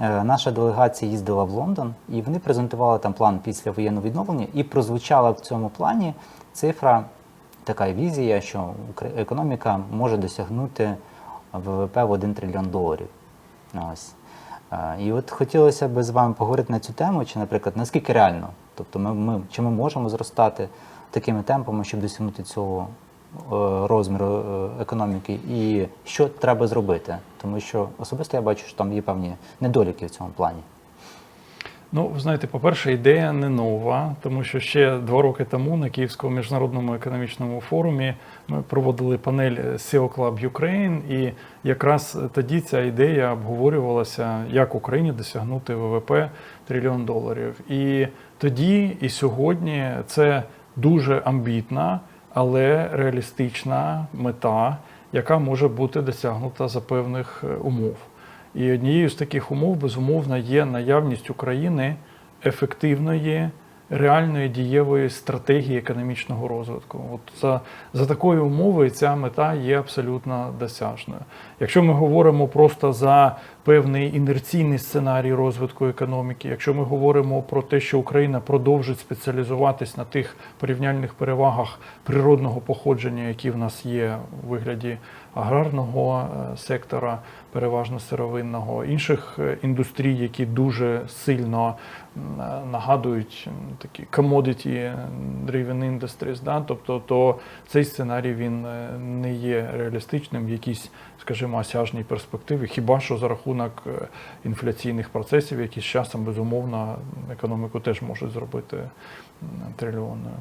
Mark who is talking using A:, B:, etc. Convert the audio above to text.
A: е, наша делегація їздила в Лондон, і вони презентували там план після воєнного відновлення, і прозвучала в цьому плані цифра, така візія, що економіка може досягнути ВВП в 1 трильйон доларів. Ось. Е, І от хотілося б з вами поговорити на цю тему, чи, наприклад, наскільки реально, тобто ми, ми, чи ми можемо зростати такими темпами, щоб досягнути цього е, розміру е, економіки, і що треба зробити? Тому що особисто я бачу, що там є певні недоліки в цьому плані.
B: Ну, ви знаєте, по-перше, ідея не нова, тому що ще два роки тому на Київському міжнародному економічному форумі ми проводили панель SEO Club Ukraine, і якраз тоді ця ідея обговорювалася, як Україні досягнути ВВП трильйон доларів. І тоді, і сьогодні це дуже амбітна, але реалістична мета, яка може бути досягнута за певних е, умов. І однією з таких умов, безумовно, є наявність України ефективної, реальної дієвої стратегії економічного розвитку. От за, за такої умови ця мета є абсолютно досяжною. Якщо ми говоримо просто за певний інерційний сценарій розвитку економіки, якщо ми говоримо про те, що Україна продовжить спеціалізуватись на тих порівняльних перевагах природного походження, які в нас є у вигляді аграрного е, сектора, переважно сировинного, інших е, індустрій, які дуже сильно е, нагадують такі commodity driven industries, да? тобто то цей сценарій він е, не є реалістичним в якійсь, скажімо, осяжній перспективі, хіба що за рахунок е, інфляційних процесів, які з часом безумовно економіку теж можуть зробити трильйонною.